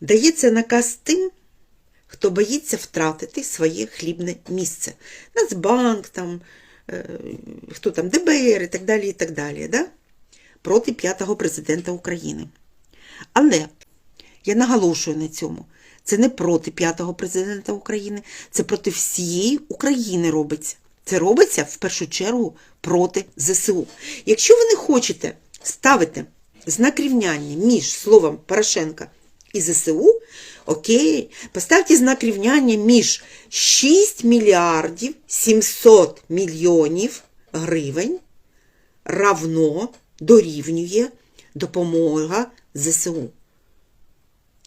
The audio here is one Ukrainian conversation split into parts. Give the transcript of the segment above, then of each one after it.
Дається наказ тим, хто боїться втратити своє хлібне місце. Нацбанк, там, е, хто там, ДБР і так далі, і так далі, да? проти п'ятого президента України. Але я наголошую на цьому. Це не проти п'ятого президента України, це проти всієї України робиться. Це робиться в першу чергу проти ЗСУ. Якщо ви не хочете ставити знак рівняння між словом Порошенка і ЗСУ, окей, поставте знак рівняння між 6 мільярдів 700 мільйонів гривень равно дорівнює допомога ЗСУ.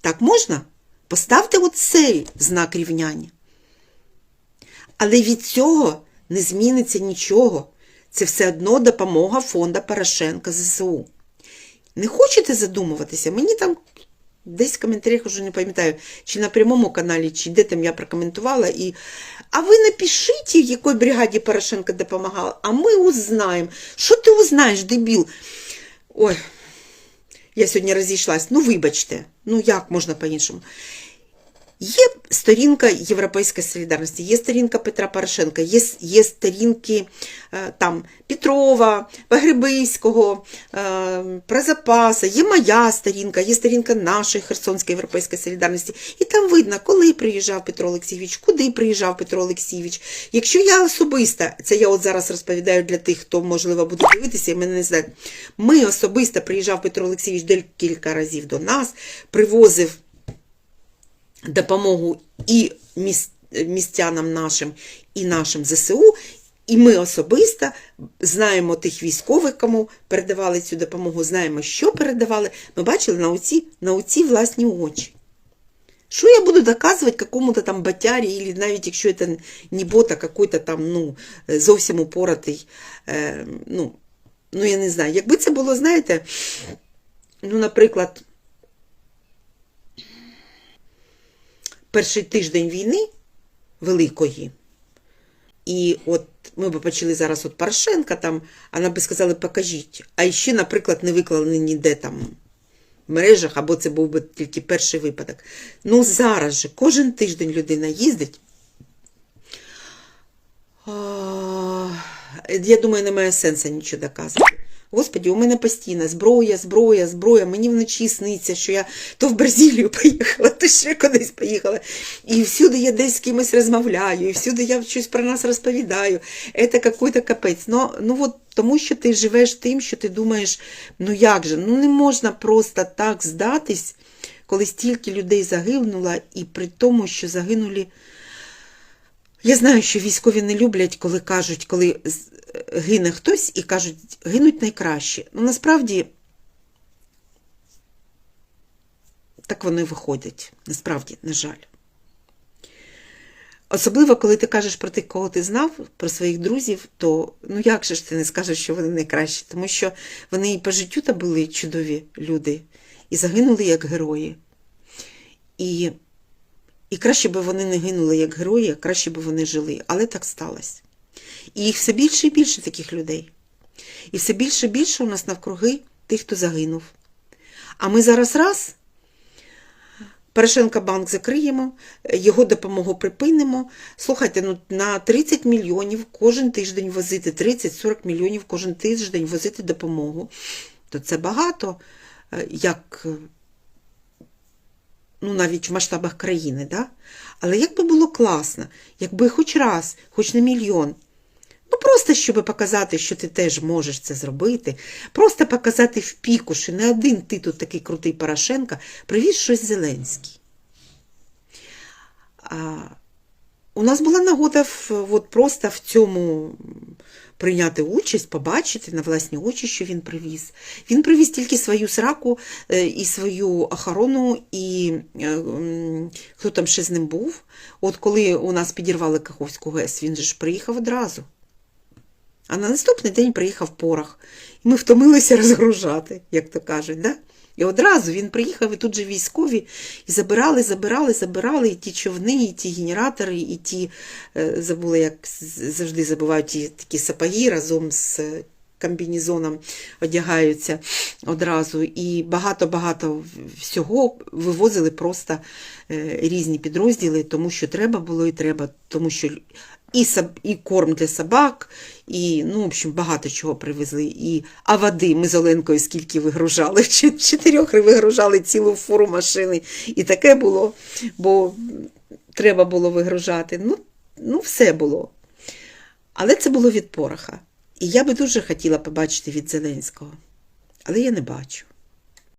Так можна? Поставте оцей знак рівняння. Але від цього не зміниться нічого. Це все одно допомога фонда Порошенка ЗСУ. Не хочете задумуватися? Мені там десь в коментарях вже не пам'ятаю, чи на прямому каналі, чи де там я прокоментувала. І... А ви напишіть, якій бригаді Порошенко допомагала, а ми узнаємо. Що ти узнаєш, дебіл? Ой, я сьогодні розійшлась. Ну, вибачте, ну як можна по-іншому? Є сторінка Європейської солідарності, є сторінка Петра Порошенка, є, є сторінки е, там, Петрова, Погребиського, е, Прозапаса, є моя сторінка, є сторінка нашої Херсонської Європейської солідарності. І там видно, коли приїжджав Петро Олексійович, куди приїжджав Петро Олексійович. Якщо я особисто, це я от зараз розповідаю для тих, хто, можливо, буде дивитися і мене не знає, ми особисто приїжджав Петро Олексійович декілька разів до нас, привозив допомогу і містянам нашим, і нашим ЗСУ. І ми особисто знаємо тих військових, кому передавали цю допомогу, знаємо, що передавали. Ми бачили на оці, на оці власні очі. Що я буду доказувати какому-то там батярі, или навіть якщо це не бот, а какой-то там, ну, зовсім упоротий, е, ну, ну, я не знаю. Якби це було, знаєте, ну, наприклад, перший тиждень війни великої, і от ми б почали зараз от Порошенка там, а нам би сказали, покажіть. А ще, наприклад, не виклали ніде там в мережах, або це був би тільки перший випадок. Ну зараз же кожен тиждень людина їздить. Я думаю, немає сенсу нічого доказувати. Господі, у мене постійно зброя, зброя, зброя. Мені вночі сниться, що я то в Бразилію поїхала, то ще кудись поїхала. І всюди я десь з кимось розмовляю, і всюди я щось про нас розповідаю. Це какой-то капець. Ну, ну от тому що ти живеш тим, що ти думаєш, ну як же, ну не можна просто так здатись, коли стільки людей загинуло, і при тому, що загинули. Я знаю, що військові не люблять, коли кажуть, коли гине хтось і кажуть, гинуть найкраще. Ну насправді так воно і виходить. Насправді, на жаль. Особливо, коли ти кажеш про тих, кого ти знав, про своїх друзів, то ну як же ж ти не скажеш, що вони найкращі? Тому що вони і по життю то були чудові люди, і загинули як герої. І і краще би вони не гинули як герої, краще би вони жили. Але так сталося. І їх все більше і більше таких людей. І все більше і більше у нас навкруги тих, хто загинув. А ми зараз раз Порошенка банк закриємо, його допомогу припинимо. Слухайте, ну на 30 мільйонів кожен тиждень возити, 30-40 мільйонів кожен тиждень возити допомогу, то це багато, е, як е, ну, навіть в масштабах країни, да? але як би було класно, якби хоч раз, хоч на мільйон, ну просто щоб показати, що ти теж можеш це зробити, просто показати в піку, що не один ти тут такий крутий Порошенко, привіз щось Зеленський. А, у нас була нагода в, от просто в цьому прийняти участь, побачити на власні очі, що він привіз. Він привіз тільки свою сраку е, і свою охорону, і е, хто там ще з ним був. От коли у нас підірвали Каховську ГЕС, він же ж приїхав одразу. А на наступний день приїхав порох. І ми втомилися розгружати, як то кажуть. Да? І одразу він приїхав, і тут же військові, і забирали, забирали, забирали і ті човни, і ті генератори, і ті, забули, як завжди забувають ті такі сапоги разом з е, комбінезоном одягаються одразу. І багато-багато всього вивозили просто е, різні підрозділи, тому що треба було і треба, тому що і, соб- і корм для собак, і, ну, в общем, багато чого привезли. І, а води ми з Оленкою скільки вигружали, чотирьох вигружали цілу фуру машини. І таке було, бо треба було вигружати. Ну, ну все було. Але це було від Пороха. І я би дуже хотіла побачити від Зеленського. Але я не бачу.